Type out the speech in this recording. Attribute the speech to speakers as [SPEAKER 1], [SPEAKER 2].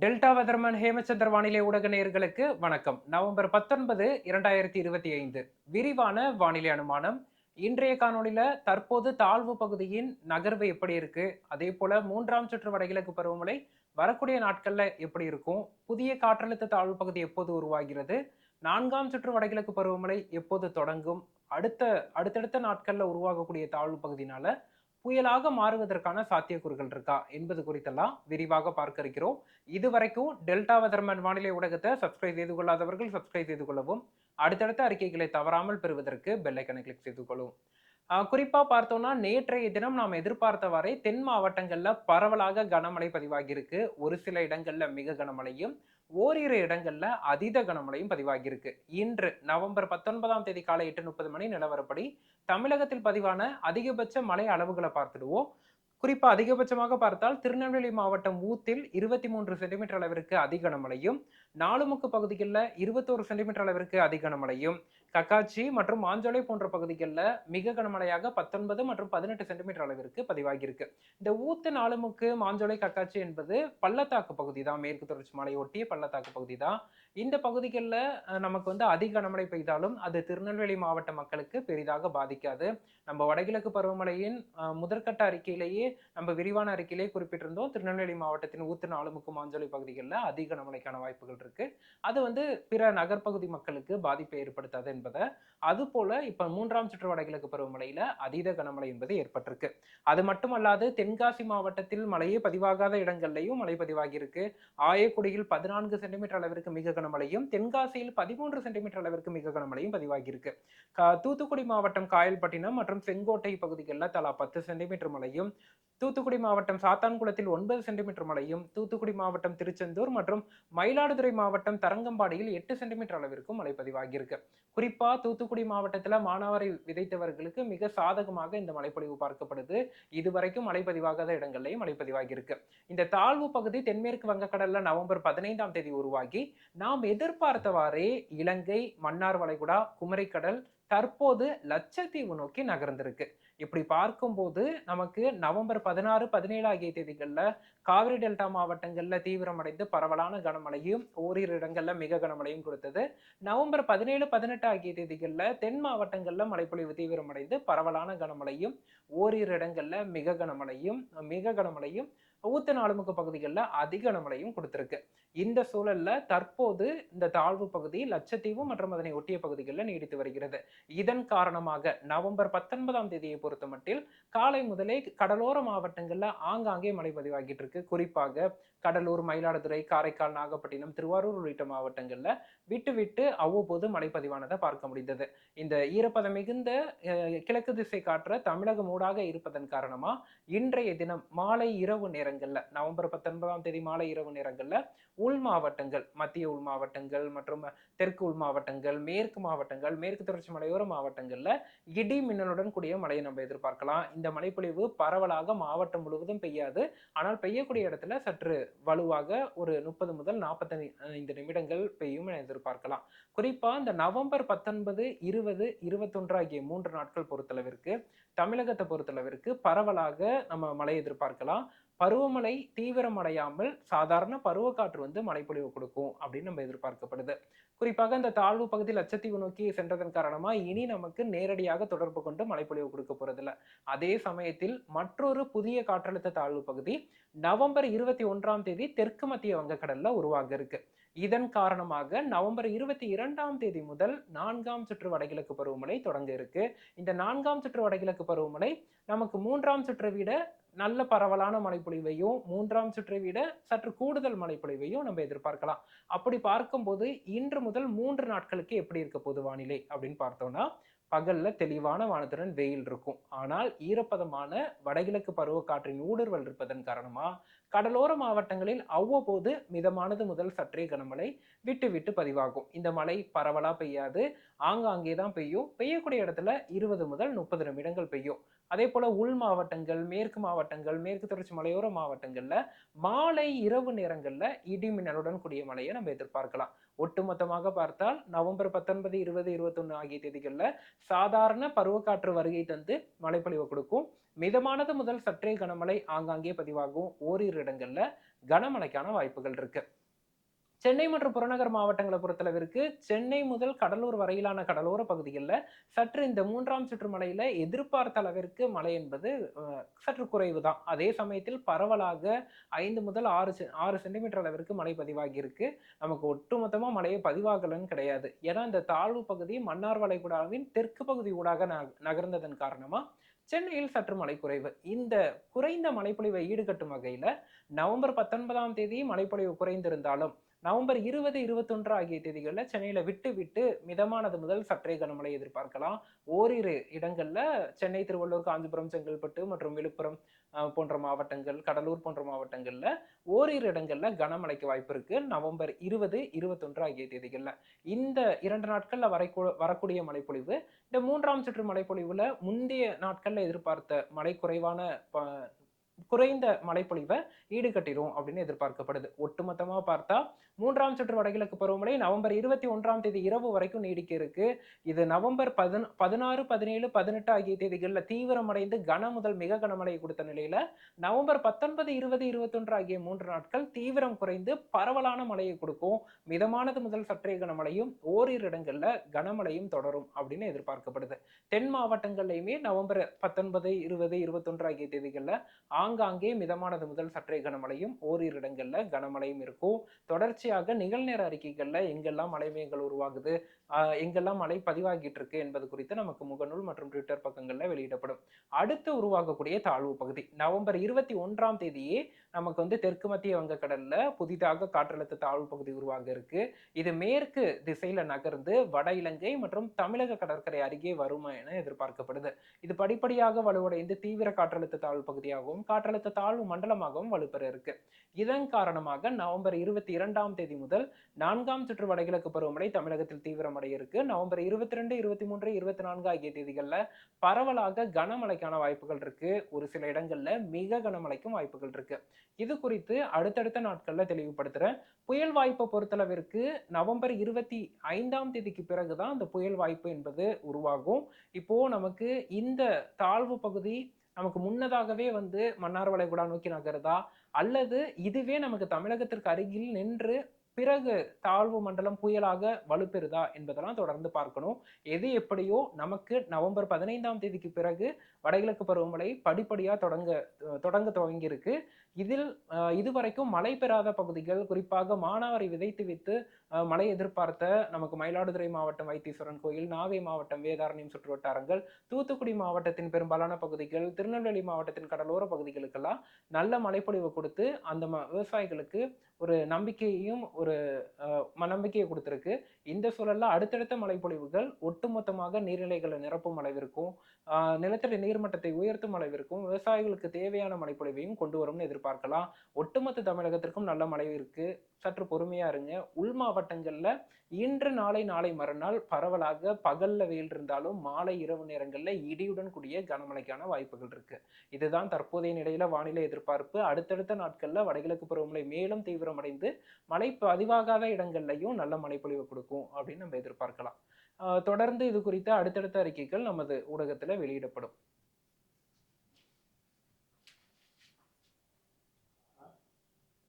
[SPEAKER 1] Delta weatherman Hemachandra வானிலை ஊடக நேயர்களுக்கு வணக்கம். நவம்பர் பத்தொன்பது இரண்டாயிரத்தி இருபத்தி ஐந்து. விரிவான வானிலை அனுமானம். இன்றைய காணொலியில தற்போது தாழ்வு பகுதியின் நகர்வு எப்படி இருக்கு? அதே போல மூன்றாம் சுற்று வடகிழக்கு பருவமழை வரக்கூடிய நாட்கள்ல எப்படி இருக்கும்? புதிய காற்றழுத்த தாழ்வு பகுதி எப்போது உருவாகிறது? நான்காம் சுற்று வடகிழக்கு பருவமழை எப்போது தொடங்கும்? அடுத்த அடுத்தடுத்த நாட்கள்ல உருவாகக்கூடிய தாழ்வு பகுதினால புயலாக மாறுவதற்கான சாத்தியக்கூறுகள் இருக்கா என்பது குறித்தெல்லாம் விரிவாக பார்க்க இருக்கிறோம் இதுவரைக்கும் டெல்டா வதர்மன் வானிலை ஊடகத்தை சப்ஸ்கிரைப் செய்து கொள்ளாதவர்கள் சப்ஸ்கிரைப் செய்து கொள்ளவும். அடுத்தடுத்த அறிக்கைகளை தவறாமல் பெறுவதற்கு பெல்லைக்கனை கிளிக் செய்து கொள்ளவும். குறிப்பாக பார்த்தோம்னா நேற்றைய தினம் நாம் எதிர்பார்த்தவாறே தென் மாவட்டங்களில் பரவலாக கனமழை பதிவாகியிருக்கு. ஒரு சில இடங்களில் மிக கனமழையும் ஓரிரு இடங்கள்ல அதீத கனமழையும் பதிவாகியிருக்கு. இன்று நவம்பர் பத்தொன்பதாம் தேதி காலை எட்டு முப்பது மணி நிலவரப்படி தமிழகத்தில் பதிவான அதிகபட்ச மழை அளவுகளை பார்த்துடுவோம். குறிப்பா அதிகபட்சமாக பார்த்தால் திருநெல்வேலி மாவட்டம் ஊத்தில் இருபத்தி மூன்று சென்டிமீட்டர் அளவிற்கு அதிக கனமழையும் நாலுமுக்கு பகுதிகளில் இருபத்தோரு சென்டிமீட்டர் அளவிற்கு அதிக கனமழையும். கக்காச்சி மற்றும் மாஞ்சோலை போன்ற பகுதிகளில் மிக கனமழையாக பத்தொன்பது மற்றும் பதினெட்டு சென்டிமீட்டர் அளவிற்கு பதிவாகியிருக்கு. இந்த ஊத்து நாலுமுக்கு மாஞ்சோலை கக்காச்சி என்பது பள்ளத்தாக்கு பகுதி தான் மேற்கு தொடர்ச்சி மலையொட்டிய ஒட்டிய பள்ளத்தாக்கு பகுதி தான் இந்த பகுதிகளில் நமக்கு வந்து அதிக கனமழை பெய்தாலும் அது திருநெல்வேலி மாவட்ட மக்களுக்கு பெரிதாக பாதிக்காது. நம்ம வடகிழக்கு பருவமழையின் முதற்கட்ட அறிக்கையிலேயே நம்ம விரிவான அறிக்கையிலேயே குறிப்பிட்டிருந்தோம். திருநெல்வேலி மாவட்டத்தின் ஊத்து நாலுமுக்கு மாஞ்சோலை பகுதிகளில் அதிக கனமழைக்கான வாய்ப்புகள் இருக்கு. அது வந்து பிற நகர்ப்பகுதி மக்களுக்கு பாதிப்பை ஏற்படுத்தாது என்பதை அது போல மூன்றாம் சுற்று வடகிழக்கு பருவமழையில அதீத கனமழை என்பது ஏற்பட்டிருக்கு. அது மட்டுமல்லாது தென்காசி மாவட்டத்தில் மழையே பதிவாகாத இடங்கள்லையும் மழை பதிவாகியிருக்கு. ஆயக்குடியில் பதினான்கு சென்டிமீட்டர் அளவிற்கு மிக கனமழையும் தென்காசியில் பதிமூன்று சென்டிமீட்டர் அளவிற்கு மிக கனமழையும் பதிவாகியிருக்கு. தூத்துக்குடி மாவட்டம் காயல்பட்டினம் மற்றும் செங்கோட்டை பகுதிகளில் தலா பத்து சென்டிமீட்டர் மழையும் தூத்துக்குடி மாவட்டம் சாத்தான்குளத்தில் ஒன்பது சென்டிமீட்டர் மழையும் தூத்துக்குடி மாவட்டம் திருச்செந்தூர் மற்றும் மயிலாடுதுறை மாவட்டம் தரங்கம்பாடியில் எட்டு சென்டிமீட்டர் அளவிற்கும் மழை பதிவாகியிருக்கு. குறிப்பா தூத்துக்குடி மாவட்டத்தில் மானாவாரி விதைத்தவர்களுக்கு மிக சாதகமாக இந்த மழைப்பொழிவு பார்க்கப்படுது. இதுவரைக்கும் மழை பதிவாகாத இடங்கள்லயும் மழை பதிவாகியிருக்கு. இந்த தாழ்வு பகுதி தென்மேற்கு வங்கக்கடல்ல நவம்பர் பதினைந்தாம் தேதி உருவாகி நாம் நாம் எதிர்பார்த்தவாறே இலங்கை மன்னார் வளைகுடா குமரிக்கடல் தற்போது லட்சத்தீவு நோக்கி நகர்ந்திருக்கு. இப்படி பார்க்கும்போது நமக்கு நவம்பர் பதினாறு பதினேழு ஆகிய தேதிகளில் காவிரி டெல்டா மாவட்டங்களில் தீவிரமடைந்து பரவலான கனமழையும் ஓரிரு இடங்களில் மிக கனமழையும் கொடுத்தது நவம்பர் பதினேழு பதினெட்டு ஆகிய தேதிகளில் தென் மாவட்டங்களில் மழைப்பொழிவு தீவிரமடைந்து பரவலான கனமழையும் ஓரிரு இடங்களில் மிக கனமழையும் மிக கனமழையும் ஊத்து நாலுமுக்கு பகுதிகளில் அதிக கனமழையும் கொடுத்துருக்கு. இந்த சூழல்ல தற்போது இந்த தாழ்வு பகுதி லட்சத்தீவு மற்றும் அதனை ஒட்டிய பகுதிகளில் நீடித்து வருகிறது. இதன் காரணமாக நவம்பர் பத்தொன்பதாம் தேதியை பொறுத்தமட்டில் காலை முதலே கடலோர மாவட்டங்கள்ல ஆங்காங்கே மழை பதிவாகிட்டு இருக்கு. குறிப்பாக கடலூர் மயிலாடுதுறை காரைக்கால் நாகப்பட்டினம் திருவாரூர் உள்ளிட்ட மாவட்டங்களில் விட்டு விட்டு அவ்வப்போது மழை பதிவானதை பார்க்க முடிந்தது. இந்த ஈரப்பதம் மிகுந்த கிழக்கு திசை காற்ற தமிழகம் ஊடாக இருப்பதன் காரணமாக இன்றைய தினம் மாலை இரவு நேரங்களில் நவம்பர் பத்தொன்பதாம் தேதி மாலை இரவு நேரங்களில் உள் மாவட்டங்கள் மத்திய உள் மாவட்டங்கள் மற்றும் தெற்கு உள் மாவட்டங்கள் மேற்கு மாவட்டங்கள் மேற்கு தொடர்ச்சி மலையோர மாவட்டங்களில் இடி மின்னலுடன் கூடிய மழையை நம்ம எதிர்பார்க்கலாம். இந்த மழைப்பொழிவு பரவலாக மாவட்டம் முழுவதும் பெய்யாது. ஆனால் பெய்யக்கூடிய இடத்துல சற்று வலுவாக ஒரு முப்பது முதல் நாற்பத்தி ஐந்து நிமிடங்கள் பெய்யும் என எதிர்பார்க்கலாம். குறிப்பா இந்த நவம்பர் பத்தொன்பது இருபது இருபத்தொன்று ஆகிய மூன்று நாட்கள் பொறுத்தளவிற்கு தமிழகத்தை பொறுத்தளவிற்கு பரவலாக நம்ம மழை எதிர்பார்க்கலாம். பருவமழை தீவிரமடையாமல் சாதாரண பருவக்காற்று வந்து மழைப்பொழிவு கொடுக்கும் அப்படின்னு நம்ம எதிர்பார்க்கப்படுது. குறிப்பாக இந்த தாழ்வு பகுதி லட்சத்தீவு நோக்கி சென்றதன் காரணமா இனி நமக்கு நேரடியாக தொடர்பு கொண்டு மழைப்பொழிவு கொடுக்க போறதில்ல. அதே சமயத்தில் மற்றொரு புதிய காற்றழுத்த தாழ்வு பகுதி நவம்பர் இருபத்தி ஒன்றாம் தேதி தெற்கு மத்திய வங்கக்கடல்ல உருவாக இருக்கு இதன் காரணமாக நவம்பர் இருபத்தி இரண்டாம் தேதி முதல் நான்காம் சுற்று வடகிழக்கு பருவமழை தொடங்க இருக்கு. இந்த நான்காம் சுற்று வடகிழக்கு பருவமழை நமக்கு மூன்றாம் சுற்றை விட நல்ல பரவலான மழைப்பொழிவையும் மூன்றாம் சுற்றை விட சற்று கூடுதல் மழைப்பொழிவையும் நம்ம எதிர்பார்க்கலாம். அப்படி பார்க்கும்போது இன்று முதல் மூன்று நாட்களுக்கு எப்படி இருக்க பொது வானிலை அப்படின்னு பார்த்தோம்னா பகல்ல தெளிவான வானத்துடன் வெயில் இருக்கும். ஆனால் ஈரப்பதமான வடகிழக்கு பருவக்காற்றின் ஊடுருவல் இருப்பதன் காரணமா கடலோர மாவட்டங்களில் அவ்வப்போது மிதமானது முதல் சற்றே கனமழை விட்டு விட்டு பதிவாகும். இந்த மழை பரவலாக பெய்யாது. ஆங்காங்கே தான் பெய்யும். பெய்யக்கூடிய இடத்துல இருபது முதல் முப்பது நிமிடங்கள் பெய்யும். அதே போல உள் மாவட்டங்கள் மேற்கு மாவட்டங்கள் மேற்கு தொடர்ச்சி மலையோர மாவட்டங்கள்ல மாலை இரவு நேரங்கள்ல இடி மின்னலுடன் கூடிய மழையை நம்ம எதிர்பார்க்கலாம். ஒட்டுமொத்தமாக பார்த்தால் நவம்பர் பத்தொன்பது இருபது இருபத்தொன்று ஆகிய தேதிகளில் சாதாரண பருவக்காற்று வருகை தந்து மழைப்பொழிவு கொடுக்கும். மிதமானது முதல் சற்றே கனமழை ஆங்காங்கே பதிவாகும். ஓரிரு இடங்களில் கனமழைக்கான வாய்ப்புகள் இருக்கு. சென்னை மற்றும் புறநகர் மாவட்டங்களை பொறுத்தளவிற்கு சென்னை முதல் கடலூர் வரையிலான கடலோர பகுதிகளில் சற்று இந்த மூன்றாம் சுற்று மழையில எதிர்பார்த்த அளவிற்கு மழை என்பது சற்று குறைவு தான் அதே சமயத்தில் பரவலாக ஐந்து முதல் ஆறு ஆறு சென்டிமீட்டர் அளவிற்கு மழை பதிவாகி இருக்கு. நமக்கு ஒட்டுமொத்தமா மழையை பதிவாகலன்னு கிடையாது. ஏன்னா இந்த தாழ்வு பகுதி மன்னார் வளைகுடாவின் தெற்கு பகுதி ஊடாக நகர்ந்ததன் காரணமா சென்னையில் சற்று மழை குறைவு. இந்த குறைந்த மழைப்பொழிவை ஈடுகட்டும் வகையில நவம்பர் பத்தொன்பதாம் தேதி மழைப்பொழிவு குறைந்திருந்தாலும் நவம்பர் இருபது இருபத்தொன்று ஆகிய தேதிகளில் சென்னையில் விட்டு விட்டு மிதமானது முதல் சற்றே கனமழை எதிர்பார்க்கலாம். ஓரிரு இடங்களில் சென்னை திருவள்ளூர் காஞ்சிபுரம் செங்கல்பட்டு மற்றும் விழுப்புரம் போன்ற மாவட்டங்கள் கடலூர் போன்ற மாவட்டங்களில் ஓரிரு இடங்களில் கனமழைக்கு வாய்ப்பு இருக்கு. நவம்பர் இருபது இருபத்தொன்று ஆகிய தேதிகளில். இந்த இரண்டு நாட்களில் வரைக்கூ வரக்கூடிய மழைப்பொழிவு இந்த மூன்றாம் சுற்று மழைப்பொழிவில் முந்தைய நாட்களில் எதிர்பார்த்த மழை குறைவான குறைந்த மழைப்பொழிவை ஈடுகட்டிடும் அப்படின்னு எதிர்பார்க்கப்படுது. ஒட்டுமொத்தமாக பார்த்தா மூன்றாம் சுற்று வடகிழக்கு பருவமழை நவம்பர் இருபத்தி ஒன்றாம் தேதி இரவு வரைக்கும் நீடிக்க இருக்கு இது நவம்பர் பதின பதினாறு பதினேழு பதினெட்டு ஆகிய தேதிகளில் தீவிரமடைந்து கன முதல் மிக கனமழை கொடுத்த நிலையில நவம்பர் பத்தொன்பது இருபது இருபத்தொன்று ஆகிய மூன்று நாட்கள் தீவிரம் குறைந்து பரவலான மழையை கொடுக்கும். மிதமானது முதல் சற்றே கனமழையும் ஓரிரு இடங்கள்ல கனமழையும் தொடரும் அப்படின்னு எதிர்பார்க்கப்படுது. தென் மாவட்டங்கள்லையுமே நவம்பர் பத்தொன்பது இருபது இருபத்தொன்று ஆகிய தேதிகளில் ஆங்காங்கே மிதமானது முதல் சற்றே கனமழையும் ஓரிரு இடங்கள்ல கனமழையும் இருக்கும். தொடர்ச்சி தொடர்ச்சியாக நிகழ்நேர அறிக்கைகள்ல எங்கெல்லாம் மழை மேகங்கள் உருவாகுது எங்கெல்லாம் மழை பதிவாகிட்டு இருக்கு என்பது குறித்து நமக்கு முகநூல் மற்றும் ட்விட்டர் பக்கங்கள்ல வெளியிடப்படும். அடுத்து உருவாகக்கூடிய தாழ்வு பகுதி. நவம்பர் இருபத்தி ஒன்றாம் தேதியே நமக்கு வந்து தெற்கு மத்திய வங்கக்கடல்ல புதிதாக காற்றழுத்த தாழ்வு பகுதி உருவாக இருக்கு இது மேற்கு திசையில நகர்ந்து வட இலங்கை மற்றும் தமிழக கடற்கரை அருகே வருமா என எதிர்பார்க்கப்படுது. இது படிப்படியாக வலுவடைந்து தீவிர காற்றழுத்த தாழ்வு பகுதியாகவும் காற்றழுத்த தாழ்வு மண்டலமாகவும் வலுப்பெற இருக்கு இதன் காரணமாக நவம்பர் இருபத்தி இரண்டாம் தேதி முதல் நான்காம் சுற்று வடகிழக்கு பருவமழை தமிழகத்தில் தீவிரமடைய இருக்கு நவம்பர் இருபத்தி ரெண்டு இருபத்தி மூன்று இருபத்தி நான்கு ஆகிய தேதிகளில் பரவலாக கனமழைக்கான வாய்ப்புகள் இருக்கு. ஒரு சில இடங்கள்ல மிக கனமழைக்கும் வாய்ப்புகள் இருக்கு. இது குறித்து அடுத்தடுத்த நாட்களில் தெளிவுபடுத்துகிறேன் புயல் வாய்ப்பை பொறுத்தளவிற்கு நவம்பர் இருபத்தி ஐந்தாம் தேதிக்கு பிறகுதான் அந்த புயல் வாய்ப்பு என்பது உருவாகும். இப்போ நமக்கு இந்த தாழ்வு பகுதி நமக்கு முன்னதாகவே வந்து மன்னார் வளைகுடா நோக்கி நகருதா? அல்லது இதுவே நமக்கு தமிழகத்திற்கு அருகில் நின்று பிறகு தாழ்வு மண்டலம் புயலாக வலுப்பெறுதா என்பதெல்லாம் தொடர்ந்து பார்க்கணும். எது எப்படியோ நமக்கு நவம்பர் பதினைந்தாம் தேதிக்கு பிறகு வடகிழக்கு பருவமழை படிப்படியாக தொடங்க தொடங்க துவங்கியிருக்கு. இதில் இதுவரைக்கும் மழை பெறாத பகுதிகள் குறிப்பாக மானாவாரி விதைத்து வித்து மழை எதிர்பார்த்த நமக்கு மயிலாடுதுறை மாவட்டம் வைத்தீஸ்வரன் கோயில் நாகை மாவட்டம் வேதாரண்யம் சுற்று வட்டாரங்கள் தூத்துக்குடி மாவட்டத்தின் பெரும்பாலான பகுதிகள் திருநெல்வேலி மாவட்டத்தின் கடலோர பகுதிகளுக்கெல்லாம் நல்ல மழைப்பொழிவு கொடுத்து அந்த விவசாயிகளுக்கு ஒரு நம்பிக்கையையும் ஒரு நம்பிக்கையை கொடுத்துருக்கு. இந்த சூழல்ல அடுத்தடுத்த மழைப்பொழிவுகள் ஒட்டுமொத்தமாக நீர்நிலைகளை நிரப்பும் அளவிற்கும் நிலத்தடி நீர்மட்டத்தை உயர்த்தும் அளவிற்கும் விவசாயிகளுக்கு தேவையான மழைப்பொழிவையும் கொண்டு வரும்னு எதிர்பார்க்கலாம். ஒட்டுமொத்த தமிழகத்திற்கும் நல்ல மழை இருக்கு. சற்று பொறுமையா இருங்க. உள் மாவட்டங்களில் இன்று நாளை நாளை மறுநாள் பரவலாக பகல்ல வெயில் இருந்தாலும் மாலை இரவு நேரங்களில் இடியுடன் கூடிய கனமழைக்கான வாய்ப்புகள் இருக்கு. இதுதான் தற்போதைய நிலையில வானிலை எதிர்பார்ப்பு. அடுத்தடுத்த நாட்களில் வடகிழக்கு பருவமழை மேலும் தீவிரமடைந்து மழை பதிவாகாத இடங்கள்லையும் நல்ல மழைப்பொழிவு கொடுக்கும் அப்படின்னு நம்ம எதிர்பார்க்கலாம். தொடர்ந்து இது குறித்த அடுத்தடுத்த அறிக்கைகள் நமது ஊடகத்தில் வெளியிடப்படும்.